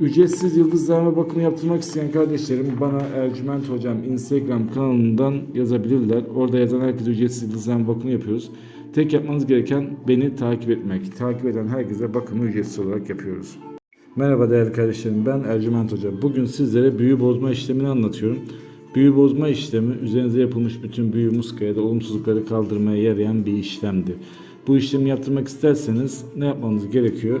Ücretsiz yıldızlarma bakımı yaptırmak isteyen kardeşlerim bana Ercüment Hocam Instagram kanalından yazabilirler. Orada yazan herkese ücretsiz yıldızlarma bakımı yapıyoruz. Tek yapmanız gereken beni takip etmek. Takip eden herkese bakımı ücretsiz olarak yapıyoruz. Merhaba değerli kardeşlerim ben Ercüment Hocam. Bugün sizlere büyü bozma işlemini anlatıyorum. Büyü bozma işlemi üzerinize yapılmış bütün büyü muska ya da olumsuzlukları kaldırmaya yarayan bir işlemdi. Bu işlemi yaptırmak isterseniz ne yapmanız gerekiyor?